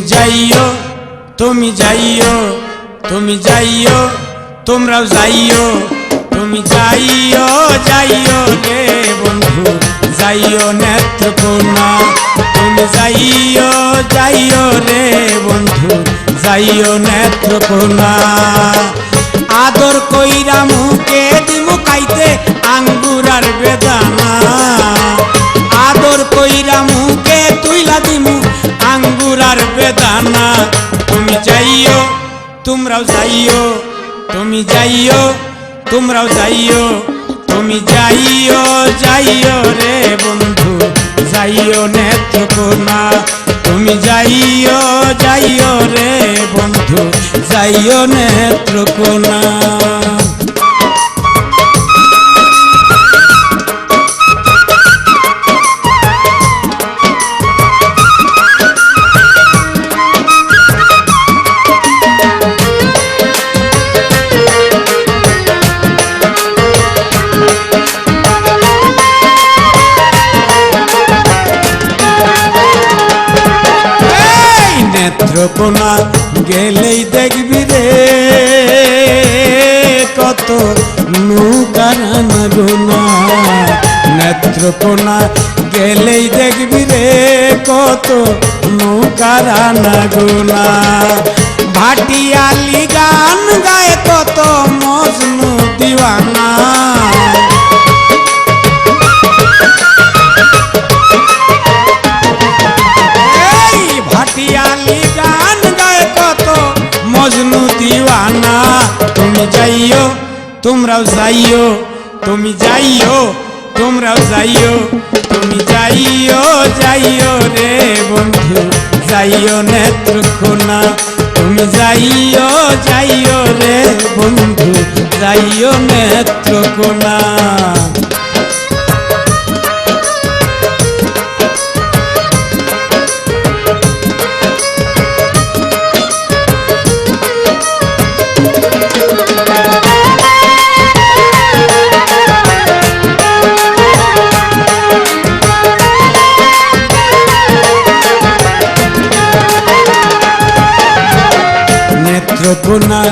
যাইও, তুমি যাইও তুমি যাইও, তোমরাও যাইও, তুমি যাইও যাইও রে বন্ধু, যাইও নেত্রকোনা, তুমি যাইও যাইও রে বন্ধু, যাইও নেত্রকোনা। আঙ্গুরার তুমি যাইও, তোমরাও যাইও, তুমি যাইও, তোমরাও যাইও, তুমি যাইও যাইও রে বন্ধু, যাইও নেত্রকোনা তুমি যাইও যাইও রে বন্ধু, যাইও নেত্রকোনা এই নেত্রকোনা গেলেই দেখবি রে, কত নৌকারানা গোনা নেত্রকোনা গেলেই দেখবি রে, কত নৌকারানা গোনা ভাটিয়ালি গান গায় কত মজনু দিওয়ানা। যাইও, তোমরাও যাইও, তুমি যাইও, তোমরাও যাইও, তুমি যাইও যাইও রে বন্ধু, যাইও নেত্রকোনা, তুমি যাইও যাইও রে বন্ধু, যাইও নেত্রকোনা। নেত্রকোনা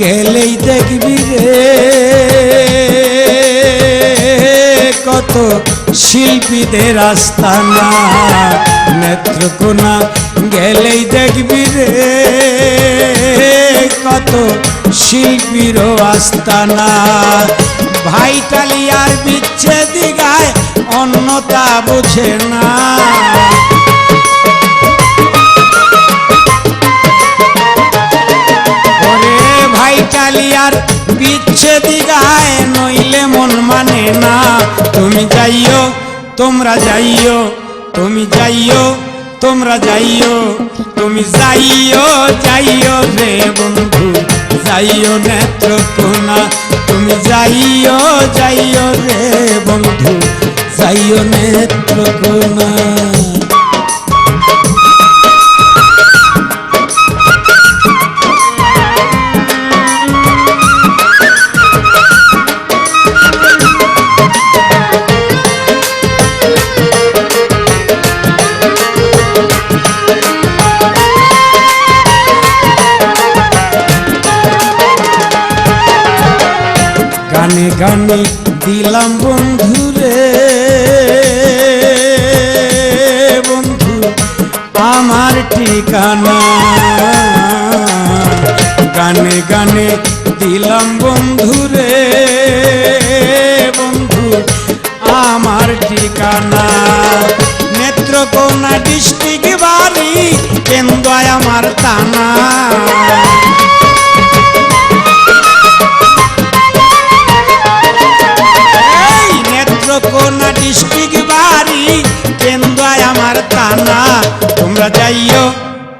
গেলেই দেখবি রে। কত শিল্পীদের আস্তানা, নেত্রকোনা গেলেই দেখবি রে। কত শিল্পীর আস্তানা ভাইটালিয়ার বিচ্ছেদি গায় অন্যতা বুঝে না। ভাই টালিয়ার বিচ্ছেদি গায় নইলে মন মানে না। তুমি যাইও, তোমরা যাইও, তুমি যাইও, তোমরা যাইও, তুমি যাইও যাইও রে বন্ধু, যাইও নেত্রকোনা। তুমি যাইও যাইও রে বন্ধু, যাইও নেত্রকোনা। গানে গানে দিলাম বন্ধু রে বন্ধু, আমার ঠিকানা। গানে গানে দিলাম বন্ধু রে বন্ধু, আমার ঠিকানা। নেত্রকোনা ডিস্ট্রিক্ট বাড়ি, কেন্দ্রায় আমার থানা।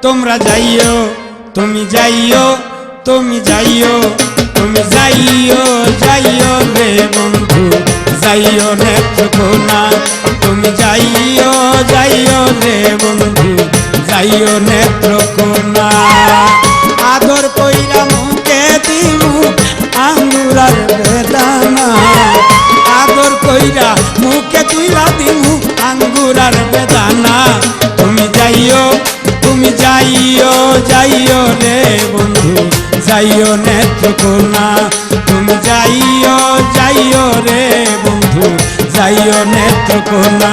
তোমরা যাইও, তুমি যাইও তুমি যাইও তুমি যাইও যাইও রে বন্ধু, যাইও নেত্রকোনা তুমি যাইও যাইও রে বন্ধু, যাইও নেত্রকোনা আদর কইরা মুখে দিমু, আঙ্গুরার বেদানা। আদর কইরা মুখে তুইলা দিমু, আঙ্গুরার বেদানা। নেত্রকোনা তুমি যাইও যাইও রে বন্ধু যাইও নেত্রকোনা।